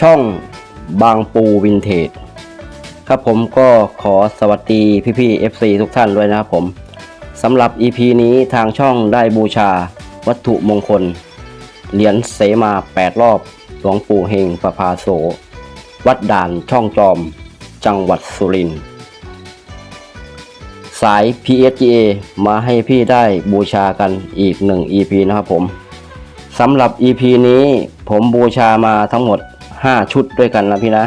ช่องบางปูวินเทจครับผมก็ขอสวัสดีพี่ๆ FC ทุกท่านด้วยนะครับผมสำหรับ EP นี้ทางช่องได้บูชาวัตถุมงคล เหรียญเสมา 8 รอบหลวงปู่เฮงประภาโส วัดด่านช่องจอม จังหวัดสุรินทร์สาย PSGA มาให้พี่ได้บูชากันอีกหนึ่ง EP นะครับผมสำหรับ EP นี้ผมบูชามาทั้งหมด 5 ชุดด้วยกันนะพี่นะ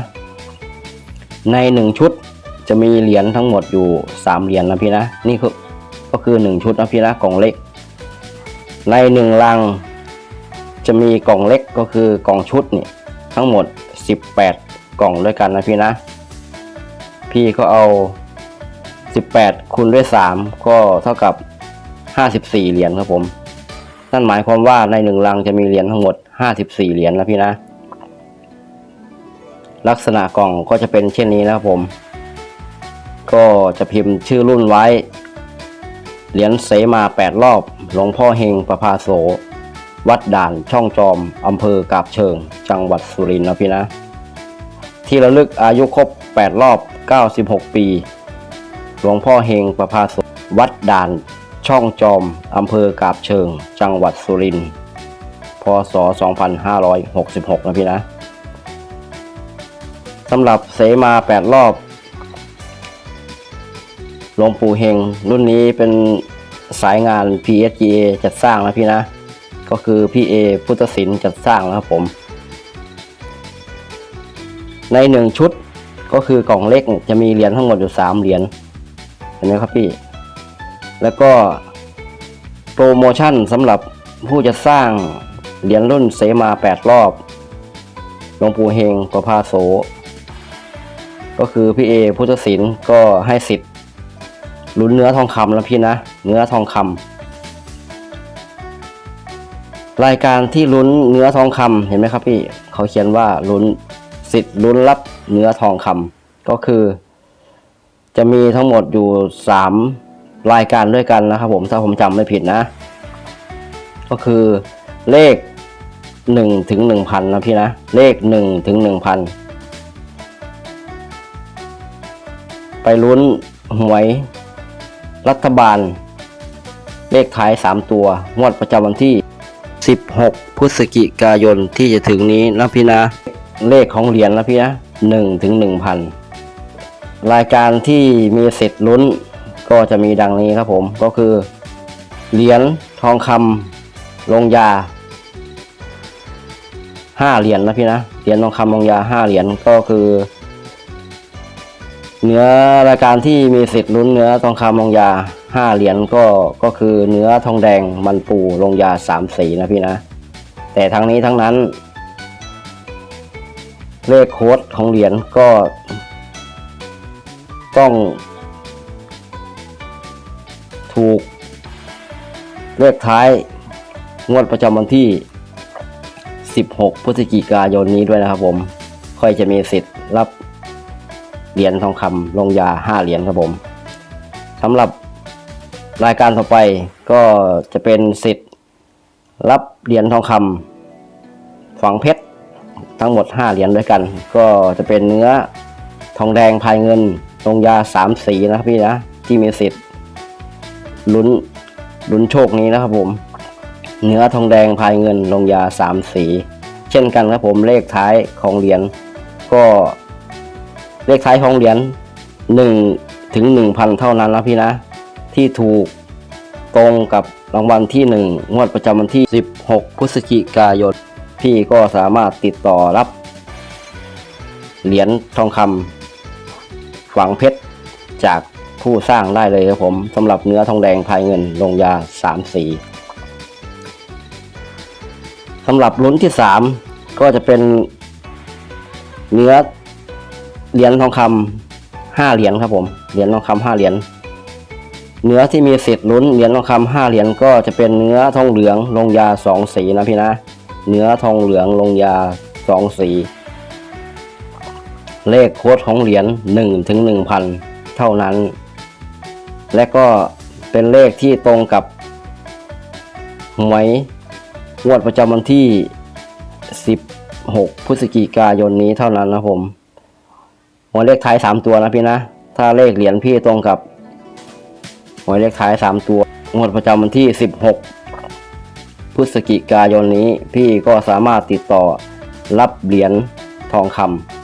ใน 1 ชุดจะมีเหรียญทั้งหมดอยู่ 3 เหรียญนะพี่นะ นี่คือก็คือ 1 ชุดนะพี่นะกล่องเล็ก ใน 1 ลัง จะมีกล่องเล็กก็คือกล่องชุดนี่ทั้งหมด 18 กล่องด้วยกันนะพี่นะ พี่ก็เอา 18คูณด้วย 3 ก็เท่ากับ 54 เหรียญครับผม นั่นหมายความว่าในหนึ่งลังจะมีเหรียญทั้งหมด 54 เหรียญนะพี่นะ ลักษณะกล่องก็จะเป็นเช่นนี้นะครับผม ก็จะพิมพ์ชื่อรุ่นไว้ เหรียญเสมา 8 รอบ หลวงพ่อเฮงประภาโส วัดด่านช่องจอม อำเภอกาบเชิง จังหวัดสุรินทร์นะพี่นะ ที่ระลึกอายุครบ 8 รอบ 96 ปี หลวงพ่อเฮงประภาโส วัดด่านช่องจอม อำเภอกาบเชิง จังหวัดสุรินทร์ พศ 2566 นะพี่นะ สำหรับเสมา 8 รอบหลวงปู่เฮงรุ่นนี้เป็นสายงาน PSGA จัดสร้างนะพี่นะ ก็คือพี่เอพุทธศิลป์จัดสร้างนะครับผม ในหนึ่งชุดก็คือกล่องเล็กจะมีเหรียญทั้งหมดอยู่ 3 เหรียญเห็นไหมครับพี่ แล้วก็โปรโมชั่นสำหรับผู้จะสร้างเหรียญรุ่นเสมา 8 รอบหลวงปู่เฮงประภาโส ก็คือพี่เอพุทธศิลป์ก็ให้สิทธิ์ลุ้นเนื้อทองคำแล้วพี่นะ เนื้อทองคำรายการที่ลุ้นเนื้อทองคำเห็นไหมครับพี่เขาเขียนว่าลุ้นสิทธิ์ลุ้นรับเนื้อทองคำก็คือ จะมีทั้งหมดอยู่ 3 รายการด้วยกันนะครับผมถ้าผมจำไม่ผิดนะ ก็คือเลข1ถึง1,000นะพี่นะ เลข1ถึง1,000 ไปลุ้นหวย รัฐบาล เลขท้าย 3 ตัว งวดประจำวันที่ 16 พฤศจิกายนที่จะถึงนี้นะพี่นะ เลขของเหรียญนะพี่นะ1ถึง1,000 รายการที่มีสิทธิ์ลุ้นก็จะมีดังนี้ครับผมก็คือ เหรียญทองคำลงยา5เหรียญนะพี่นะเหรียญทองคำลงยา5เหรียญก็คือ เนื้อรายการที่มีสิทธิ์ลุ้นเนื้อทองคำลงยา 5 เหรียญก็ก็คือเนื้อทองแดงมันปูลงยา 3 สีนะพี่นะ แต่ทั้งนี้ทั้งนั้น เลขโค้ดของเหรียญก็ ต้อง ถูก เลขท้าย งวดประจำวันที่ 16 พฤศจิกายนนี้ด้วยนะครับผม ค่อยจะมีสิทธิ์รับ เหรียญทองคำลงยา 5 เหรียญครับผมสำหรับรายการต่อไปก็จะเป็นสิทธิ์รับเหรียญทองคำฝังเพชรทั้งหมด 5 เหรียญด้วยกัน ก็จะเป็นเนื้อทองแดงภายเงินลงยา 3 สีนะครับพี่นะที่มีสิทธิ์ลุ้นลุ้นโชคนี้นะครับผมเนื้อทองแดงภายเงินลงยา 3 สี เช่นกันครับผมเลขท้ายของเหรียญก็ เลขท้ายของเหรียญหนึ่งถึงหนึ่งพันเท่านั้นนะพี่นะ ที่ถูกตรงกับรางวัลที่หนึ่งงวดประจำวันที่ 16 พฤศจิกายน พี่ก็สามารถติดต่อรับ เหรียญทองคำฝังเพชร จากผู้สร้างได้เลยครับผมสำหรับเนื้อทองแดงภายเงินลงยา 3 สีสำหรับลุ้นที่ 3 ก็จะเป็นเนื้อ เหรียญทองคำห้าเหรียญครับผมเหรียญทองคำห้าเหรียญเนื้อที่มีสิทธิ์ลุ้นเหรียญทองคำห้าเหรียญก็จะเป็นเนื้อทองเหลืองลงยาสองสีนะพี่นะ เนื้อทองเหลืองลงยาสองสี เลขโค้ดของเหรียญหนึ่งถึงหนึ่งพันเท่านั้น และก็เป็นเลขที่ตรงกับหวยงวดประจำวันที่ 16 พฤศจิกายนนี้เท่านั้นนะผม หวยเลขท้าย3ตัวนะพี่นะ ถ้าเลขเหรียญพี่ตรงกับหวยเลขท้าย3ตัวงวดประจำวันที่16พฤศจิกายนนี้พี่ก็สามารถติดต่อรับเหรียญทองค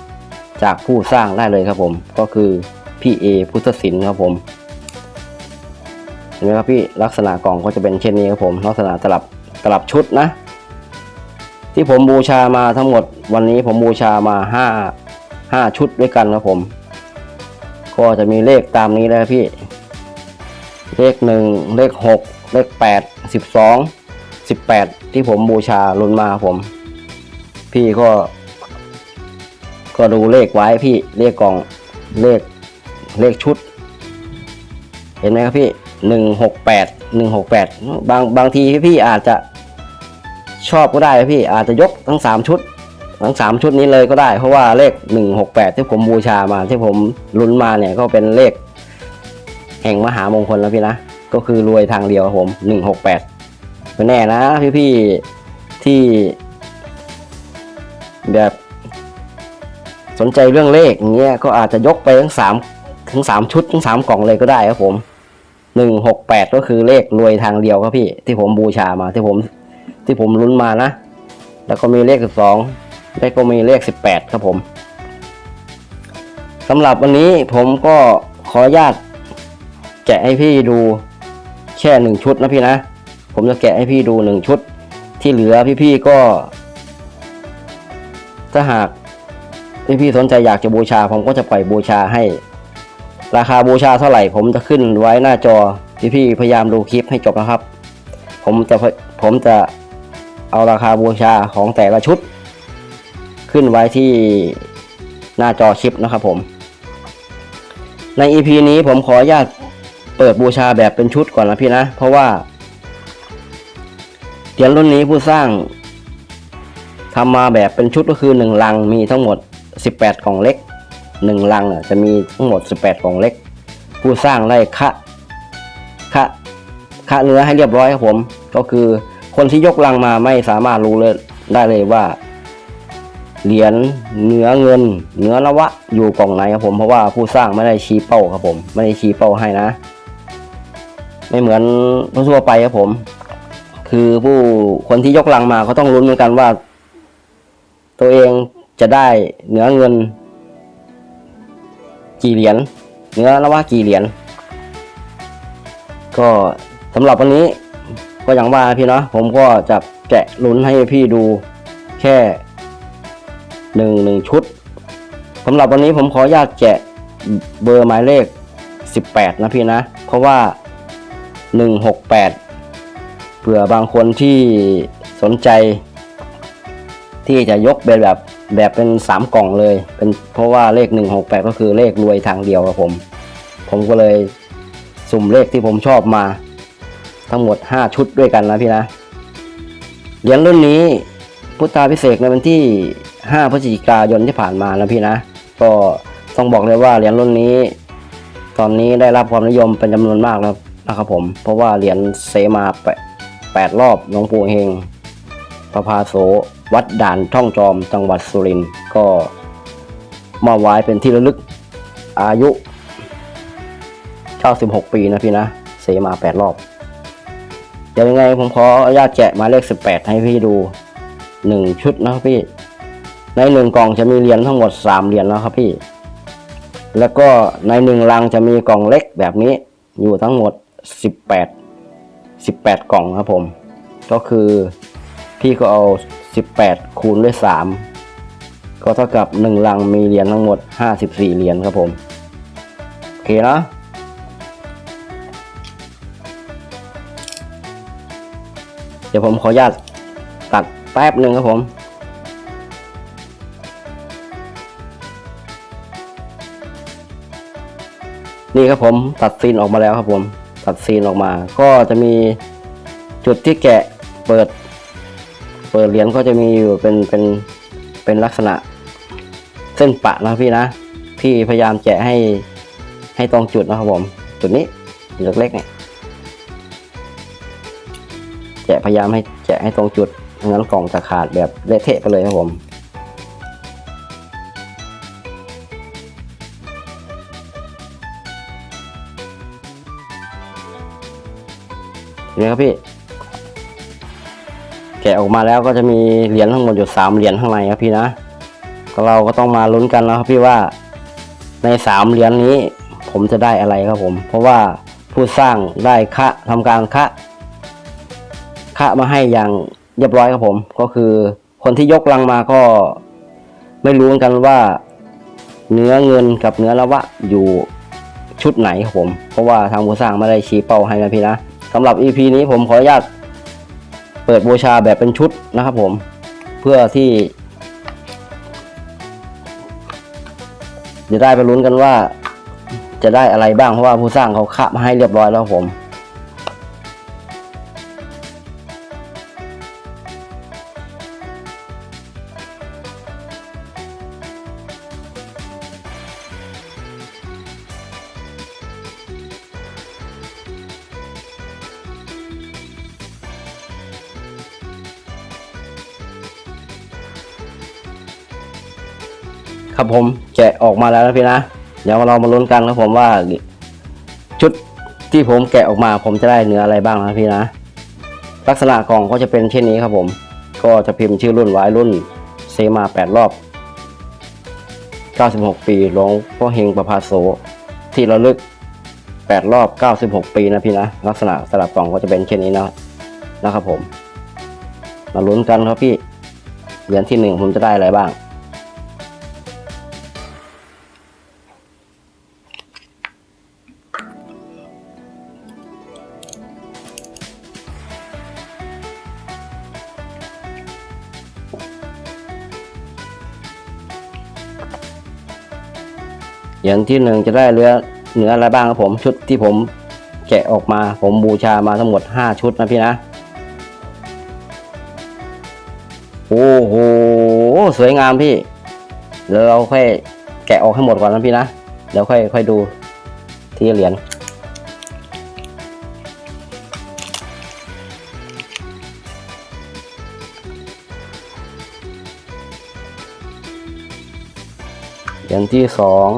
ำจากผู้สร้างได้เลยครับผม ก็คือพี่เอพุทธศิลป์ครับผมเห็นไหมครับพี่ลักษณะกล่องก็จะเป็นเช่นนี้ครับผม ลักษณะตลับตลับชุดนะ ที่ผมบูชามาทั้งหมดวันนี้ผมบูชามาห้า ห้าชุดด้วยกันครับผม ก็จะมีเลขตามนี้เลยครับพี่ เลขหนึ่งเลขหกเลขแปดสิบสองสิบแปดที่ผมบูชาลุนมาผม พี่ก็ ก็ดูเลขไว้พี่เลขกล่องเลขเลขชุด เห็นไหมครับพี่หนึ่งหกแปดหนึ่งหกแปดบางบางทีพี่อาจจะชอบก็ได้พี่อาจจะยกทั้งสามชุด ทั้งสามชุดนี้เลยก็ได้ เพราะว่าเลขหนึ่งหกแปดที่ผมบูชามาที่ผมลุ้นมาเนี่ยก็เป็นเลข แห่งมหามงคลแล้วพี่นะ ก็คือรวยทางเดียวผมหนึ่งหกแปดไม่แน่นะพี่พี่ๆที่ แบบสนใจเรื่องเลขอย่างเงี้ยก็อาจจะยกไปทั้งสามทั้งสามชุดทั้งสามกล่องเลยก็ได้ครับผมหนึ่งหกแปดก็คือเลขรวยทางเดียวครับพี่ ที่ผมบูชามาที่ผมที่ผมลุ้นมานะ แล้วก็มีเลขสิบสอง แล้วก็มีเลขสิบแปดครับผมสำหรับวันนี้ผมก็ขออนุญาตแกะให้พี่ดูแค่หนึ่งชุดนะพี่นะ ผมจะแกะให้พี่ดูหนึ่งชุด ที่เหลือพี่ๆก็ ถ้าหากพี่ๆสนใจอยากจะบูชา ผมก็จะปล่อยบูชาให้ ราคาบูชาเท่าไหร่ ผมจะขึ้นไว้หน้าจอพี่ๆพยายามดูคลิปให้จบนะครับ ผมจะผมจะเอาราคาบูชาของแต่ละชุด ขึ้นไว้ที่หน้าจอคลิปนะครับผม ใน EP นี้ผมขออนุญาตเปิดบูชาแบบเป็นชุดก่อนนะพี่นะ เพราะว่าเหรียญรุ่นนี้ผู้สร้างทำมาแบบเป็นชุดก็คือหนึ่งลังมีทั้งหมด 18 กล่องเล็กหนึ่งลังอะจะมีทั้งหมด 18 กล่องเล็ก ผู้สร้างได้คะคะคะเนื้อให้เรียบร้อยครับผม ก็คือคนที่ยกลังมาไม่สามารถรู้เลยได้เลยว่า เหรียญเนื้อเงินเนื้อนวะอยู่กล่องไหนครับผมเพราะว่าผู้สร้างไม่ได้ชี้เป้าครับผม ไม่ได้ชี้เป้าให้นะ ไม่เหมือนทั่วไปครับผม คือผู้คนที่ยกลังมาเขาต้องลุ้นเหมือนกันว่า ตัวเองจะได้เนื้อเงิน กี่เหรียญเนื้อนว่ากี่เหรียญก็สำหรับวันนี้ก็อย่างว่าพี่เนาะผมก็จะแกะลุ้นให้พี่ดูแค่ หนึ่งหนึ่งชุดสำหรับวันนี้ผมขออนุญาตแกะเบอร์หมายเลข 18 นะพี่นะ เพราะว่า 168เผื่อบางคนที่สนใจ ที่จะยกเป็นแบบแบบเป็นสามกล่องเลย เป็นเพราะว่าเลขหนึ่งหกแปดก็คือเลขรวยทางเดียวครับผม ผมก็เลยสุ่มเลขที่ผมชอบมา ทั้งหมดห้าชุดด้วยกันนะพี่นะเหรียญรุ่นนี้พุทธาพิเศษในวันที่ ห้าพฤศจิกายนที่ผ่านมานะพี่นะ ก็ต้องบอกเลยว่าเหรียญรุ่นนี้ ตอนนี้ได้รับความนิยมเป็นจำนวนมากแล้วนะครับผม เพราะว่าเหรียญเซมาแปดรอบหลวงปู่เฮงประภาโสวัดด่านท่องจอมจังหวัดสุรินทร์ก็มาไว้เป็นที่ระลึกอายุ 96 ปีนะพี่นะ เสมา 8 รอบ เดี๋ยวยังไงผมขออนุญาตแกะมาเลข 18 ให้พี่ดู 1 ชุดนะพี่ ในหนึ่งกล่องจะมีเหรียญทั้งหมด3เหรียญนะครับพี่ แล้วก็ในหนึ่งลังจะมีกล่องเล็กแบบนี้อยู่ทั้งหมด18 18กล่องครับผม ก็คือพี่ก็เอา18คูณด้วย3ก็เท่ากับ1ลังมีเหรียญทั้งหมด54เหรียญครับผม โอเคนะเดี๋ยวผมขออนุญาตตัดแป๊บหนึ่งครับผม นี่ครับผมตัดซีนออกมาแล้วครับผมตัดซีนออกมา ก็จะมีจุดที่แกะเปิด เปิดเหรียญก็จะมีอยู่เป็นเป็นเป็นลักษณะเส้นปะนะพี่นะ พี่พยายามแกะให้ให้ตรงจุดนะครับผม จุดนี้จุดเล็กๆเนี่ยแกะพยายามให้แกะให้ตรงจุดไม่งั้นกล่องจะขาดแบบเละเทะไปเลยครับผม นไหมครับพี่ แกะออกมาแล้วก็จะมีเหรียญทั้งหมดอยู่สามเหรียญข้างในครับพี่นะ ก็เราก็ต้องมาลุ้นกันแล้วครับพี่ว่าในสามเหรียญนี้ ผมจะได้อะไรครับผม เพราะว่าผู้สร้างได้คะทำการคะคะมาให้อย่างเรียบร้อยครับผม ก็คือคนที่ยกลังมาก็ ไม่รู้กันว่า เนื้อเงินกับเนื้อละวะอยู่ชุดไหนครับผม เพราะว่าทางผู้สร้างไม่ได้ชี้เป้าให้นะพี่นะ สำหรับ EP นี้ผมขออนุญาตเปิดบูชาแบบเป็นชุดนะครับผมเพื่อที่จะได้ไปลุ้นกันว่าจะได้อะไรบ้างเพราะว่าผู้สร้างเขาคะมาให้เรียบร้อยแล้วครับผม ครับผมแกะออกมาแล้วนะพี่นะ เดี๋ยวเรามาลุ้นกันครับผมว่าชุดที่ผมแกะออกมาผมจะได้เนื้ออะไรบ้างนะพี่นะ ลักษณะกล่องก็จะเป็นเช่นนี้ครับผม ก็จะพิมพ์ชื่อรุ่นไว้รุ่นเซมา8 รอบ 96 ปีหลวงพ่อเฮงประภาโสที่ระลึก 8 รอบ 96 ปีนะพี่นะ ลักษณะสลับกล่องก็จะเป็นเช่นนี้นะนะครับผม มาลุ้นกันครับพี่เหรียญที่หนึ่งผมจะได้อะไรบ้าง เหรียญที่หนึ่งจะได้เรือเนื้ออะไรบ้างครับผมชุดที่ผมแกะออกมาผมบูชามาทั้งหมดห้าชุดนะพี่นะโอ้โหสวยงามพี่เดี๋ยวเราค่อยแกะออกให้หมดก่อนนะพี่นะเดี๋ยวค่อยค่อยดูที่เหรียญเหรียญที่สอง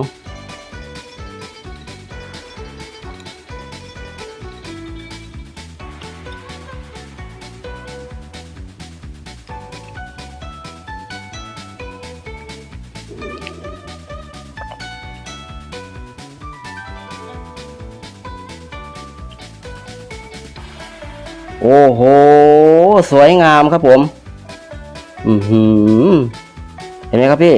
โอ้โห สวยงามครับผม อือหือ เห็นไหมครับพี่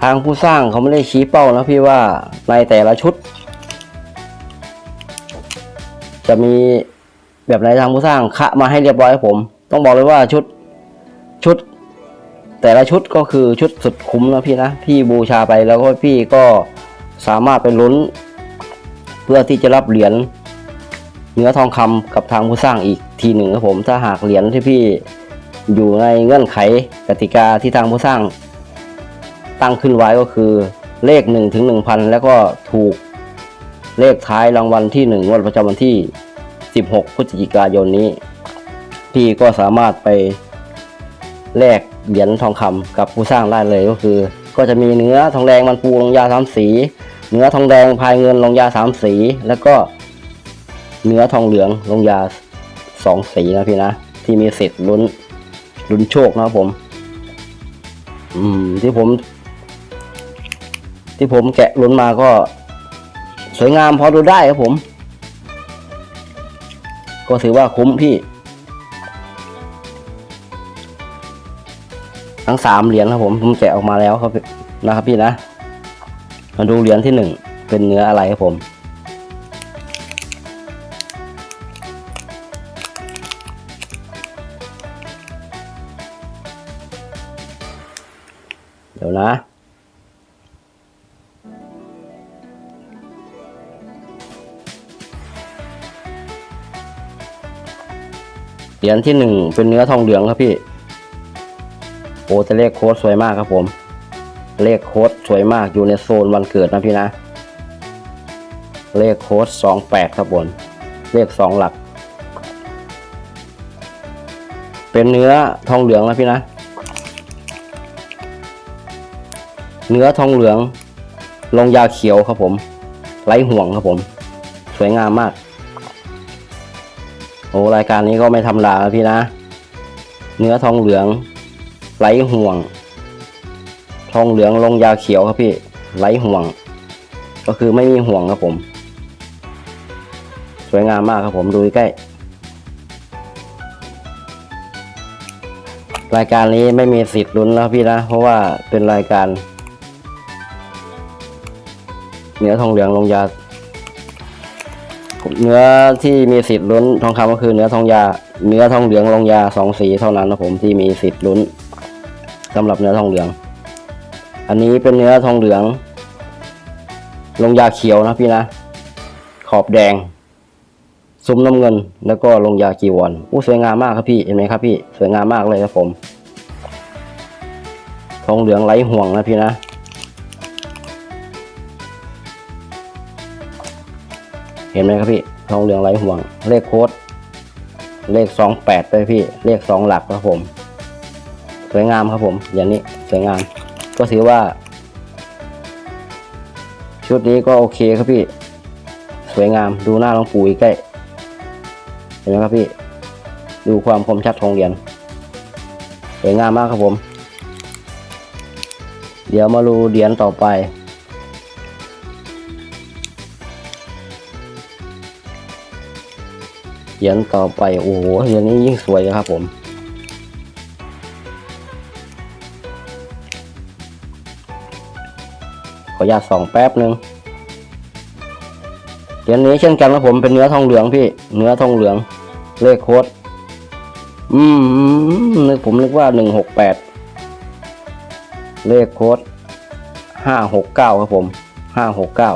ทางผู้สร้างเขาไม่ได้ชี้เป้านะพี่ว่าในแต่ละชุด จะมีแบบไหนทางผู้สร้างคะมาให้เรียบร้อยครับผม ต้องบอกเลยว่าชุดชุด แต่ละชุดก็คือชุดสุดคุ้มนะพี่นะ พี่บูชาไปแล้วก็พี่ก็สามารถไปลุ้น เพื่อที่จะรับเหรียญ เนื้อทองคำกับทางผู้สร้างอีกทีหนึ่งครับผมถ้าหากเหรียญที่พี่อยู่ในเงื่อนไขกติกาที่ทางผู้สร้าง ตั้งขึ้นไว้ก็คือเลข1นถึงหนึ่งพันแล้วก็ถูกเลขท้ายรางวัลที่1งวดประจำวันที่ 16 พฤศจิกายนนี้ พี่ก็สามารถไปแลกเหรียญทองคำกับผู้สร้างได้เลยก็คือ ก็จะมีเนื้อทองแดงมันปูลงยาสามสี เนื้อทองแดงพายเงินลงยาสามสี แล้วก็ เนื้อทองเหลืองลงยาสองสีนะพี่นะ ที่มีสิทธิ์ลุ้นลุ้นโชคนะครับผม อืม ที่ผม ที่ผมแกะลุ้นมาก็ สวยงามพอดูได้ครับผม ก็ถือว่าคุ้มพี่ ทั้งสามเหรียญครับผม ผมแกะออกมาแล้วครับนะครับพี่นะ มาดูเหรียญที่หนึ่งเป็นเนื้ออะไรครับผม นะ เหรียญที่หนึ่งเป็นเนื้อทองเหลืองครับพี่ โอ้แต่เลขโค้ดสวยมากครับผม เลขโค้ดสวยมากอยู่ในโซนวันเกิดนะพี่นะ เลขโค้ดสองแปดครับผมเลขสองหลัก เป็นเนื้อทองเหลืองนะพี่นะ เนื้อทองเหลือง ลงยาเขียวครับผม ไร้ห่วงครับผม สวยงามมาก โอ้รายการนี้ก็ไม่ธรรมดานะพี่นะ เนื้อทองเหลืองไหลห่วง ทองเหลืองลงยาเขียวครับพี่ไหลห่วง ก็คือไม่มีห่วงครับผม สวยงามมากครับผมดูใกล้รายการนี้ไม่มีสิทธิ์ลุ้นแล้วพี่นะ เพราะว่าเป็นรายการ เนื้อทองเหลืองลงยา เนื้อที่มีสิทธิ์ลุ้นทองคำก็คือเนื้อทองยา เนื้อทองเหลืองลงยาสองสีเท่านั้นนะผมที่มีสิทธิ์ลุ้นสำหรับเนื้อทองเหลือง อันนี้เป็นเนื้อทองเหลือง ลงยาเขียวนะพี่นะ ขอบแดง ซุ้มน้ำเงิน แล้วก็ลงยากีวอนอู้สวยงามมากครับพี่เห็นไหมครับพี่สวยงามมากเลยครับผม ทองเหลืองไร้ห่วงนะพี่นะ เห็นไหมครับพี่ทองเหลืองไร้ห่วง เลขโค้ด เลขสองแปดเลยพี่ เลขสองหลักครับผม สวยงามครับผม อย่างนี้สวยงาม ก็ถือว่า ชุดนี้ก็โอเคครับพี่ สวยงามดูหน้าหลวงปู่อีกใกล้ เห็นไหมครับพี่ ดูความคมชัดของเหรียญสวยงามมากครับผม เดี๋ยวมาดูเหรียญต่อไป เหรียญต่อไป โอ้โหเรียญนี้ยิ่งสวยเลยครับผม ขออนุญาตส่องแป๊บหนึ่งเหรียญนี้เช่นกันครับผมเป็นเนื้อทองเหลืองพี่ เนื้อทองเหลือง เลขโค้ดอืมนึกผมนึกว่าหนึ่งหกแปดเลขโค้ดห้าหกเก้าครับผมห้าหกเก้า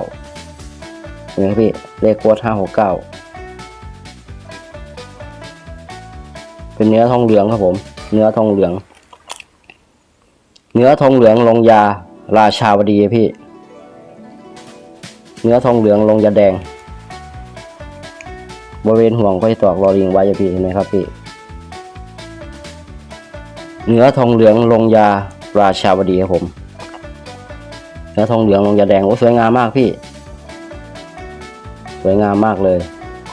เห็นไหมครับพี่เลขโค้ดห้าหกเก้า เป็นเนื้อทองเหลืองครับผม เนื้อทองเหลือง เนื้อทองเหลืองลงยา ราชาวดีพี่ เนื้อทองเหลืองลงยาแดง บริเวณห่วงก็จะตอกรอลิงไว้อะพี่เห็นไหมครับพี่ เนื้อทองเหลืองลงยาราชาวดีครับผม เนื้อทองเหลืองลงยาแดงโอ้สวยงามมากพี่ สวยงามมากเลย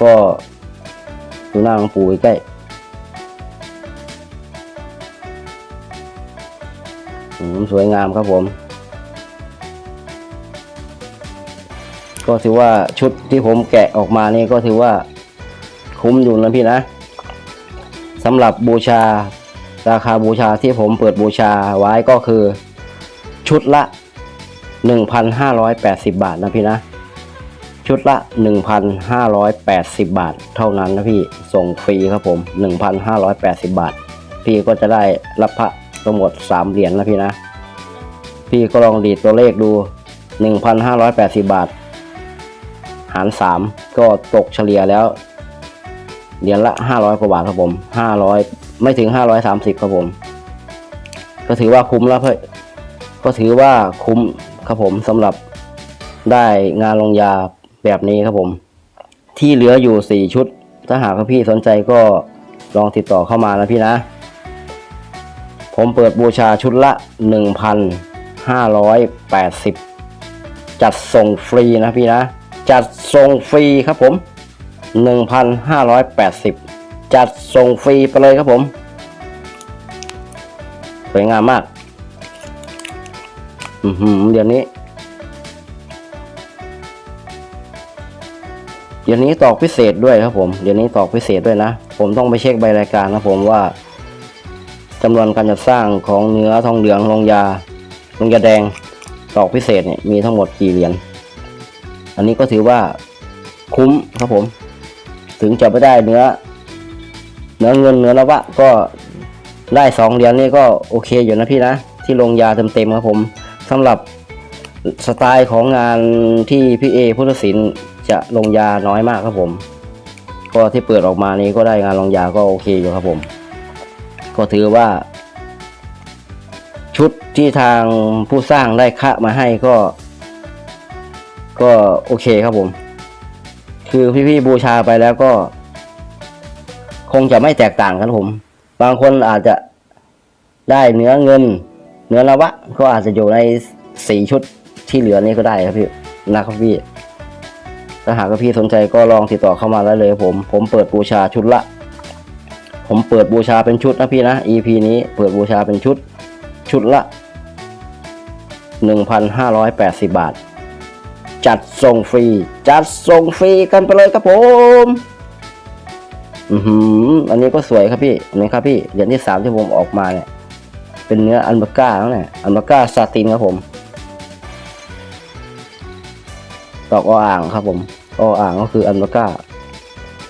ก็ดูหน้าหลวงปู่ใกล้ สวยงามครับผม ก็ถือว่าชุดที่ผมแกะออกมานี่ก็ถือว่าคุ้มอยู่นะพี่นะสำหรับบูชาราคาบูชาที่ผมเปิดบูชาไว้ก็คือชุดละ 1,580 บาทนะพี่นะ ชุดละ 1,580 บาท เท่านั้นนะพี่ส่งฟรีครับผม 1,580 บาท พี่ก็จะได้รับพระ ทั้งหมด 3 เหรียญนะพี่นะ พี่ก็ลองดีดตัวเลขดู 1,580 บาท หาร 3 ก็ตกเฉลี่ยแล้ว เหรียญละ 500 กว่าบาทครับผม 500 ไม่ถึง 530 ครับผม ก็ถือว่าคุ้มแล้วเพื่อก็ถือว่าคุ้มครับผมสำหรับได้งานลงยาแบบนี้ครับผม ที่เหลืออยู่ 4 ชุด ถ้าหากว่าพี่สนใจก็ลองติดต่อเข้ามานะพี่นะ ผมเปิดบูชาชุดละ 1,580 จัดส่งฟรีนะพี่นะ จัดส่งฟรีครับผม 1,580 จัดส่งฟรีไปเลยครับผม สวยงามมาก อือหือเดี๋ยวนี้ เดี๋ยวนี้ตอกพิเศษด้วยครับผม เดี๋ยวนี้ตอกพิเศษด้วยนะ ผมต้องไปเช็คใบรายการนะผมว่า จำนวนการจัดสร้างของเนื้อทองเหลืองลงยาลงยาแดงตอกพิเศษเนี่ยมีทั้งหมดกี่เหรียญอันนี้ก็ถือว่าคุ้มครับผม ถึงจะไม่ได้เนื้อ เนื้อเงินเนื้อนวะก็ได้สองเหรียญนี่ก็โอเคอยู่นะพี่นะ ที่ลงยาเต็มๆครับผมสำหรับสไตล์ของงานที่พี่เอพุทธศิลป์จะลงยาน้อยมากครับผม ก็ที่เปิดออกมานี้ก็ได้งานลงยาก็โอเคอยู่ครับผม ก็ถือว่า ชุดที่ทางผู้สร้างได้คะมาให้ก็ ก็โอเคครับผม คือพี่ๆบูชาไปแล้วก็ คงจะไม่แตกต่างกันผม บางคนอาจจะได้เนื้อเงิน เนื้อนวะ ก็อาจจะอยู่ในสีชุดที่เหลือนี้ก็ได้ครับพี่นะครับพี่ถ้าหากว่าพี่สนใจก็ลองติดต่อเข้ามาได้เลยผม ผมเปิดบูชาชุดละ ผมเปิดบูชาเป็นชุดนะพี่นะ EP นี้เปิดบูชาเป็นชุดชุดละ 1,580 บาท จัดส่งฟรี จัดส่งฟรีกันไปเลยครับผม อือหืออันนี้ก็สวยครับพี่อันนี้ครับพี่เหรียญที่สามที่ผมออกมาเนี่ย เป็นเนื้ออันบาก้าแล้วเนี่ยอันบาก้าซาตินครับผมดอกออ่างครับผมออ่างก็คืออันบาก้า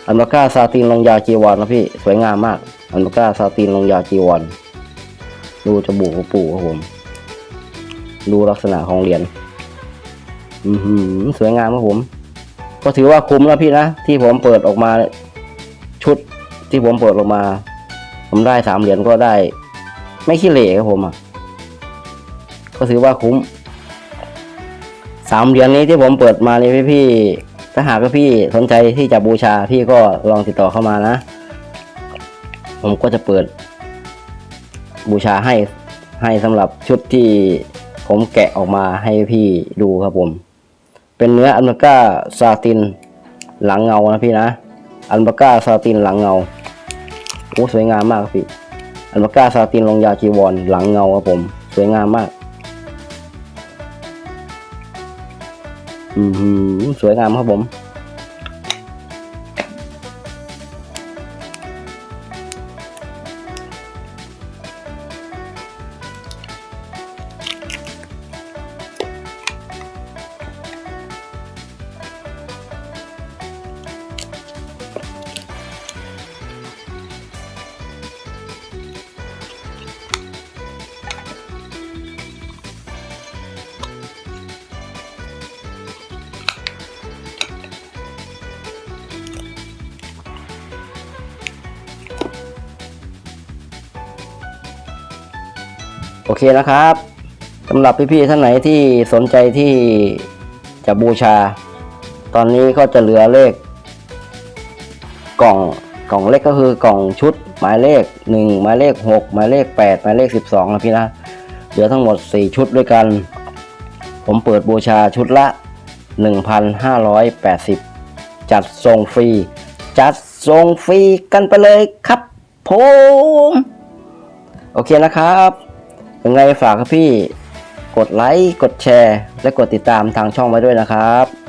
อันบาก้าซาตินลงยาจีวรนะพี่สวยงามมากอันบาก้าซาตินลงยาจีวรดูจมูกของปู่ครับผม ดูลักษณะของเหรียญอือหือสวยงามครับผม ก็ถือว่าคุ้มแล้วพี่นะที่ผมเปิดออกมา ชุดที่ผมเปิดออกมา ผมได้สามเหรียญก็ได้ ไม่ขี้เหร่ครับผมอะก็ถือว่าคุ้มสามเหรียญนี้ที่ผมเปิดมานี่พี่พี่ ถ้าหากว่าพี่สนใจที่จะบูชาพี่ก็ลองติดต่อเข้ามานะ ผมก็จะเปิด บูชาให้ให้สำหรับชุดที่ผมแกะออกมาให้พี่ดูครับผม เป็นเนื้ออันบาก้าซาตินหลังเงานะพี่นะ อันบาก้าซาตินหลังเงาโอ้สวยงามมากครับพี่อันบาก้าซาตินลงยาจีวรหลังเงาครับผม สวยงามมาก สวยงามครับผม โอเคนะครับสำหรับพี่ๆท่านไหนที่สนใจที่จะบูชา ตอนนี้ก็จะเหลือเลข กล่องกล่องเล็กก็คือกล่องชุดหมายเลข 1 หมายเลข 6 หมายเลข 8 หมายเลข 12นะพี่นะเหลือทั้งหมด 4 ชุดด้วยกัน ผมเปิดบูชาชุดละ 1,580 จัดส่งฟรี จัดส่งฟรีกันไปเลยครับผม โอเคนะครับ ยังไงฝากพี่ กดไลค์ กดแชร์ และกดติดตามทางช่องไว้ด้วยนะครับ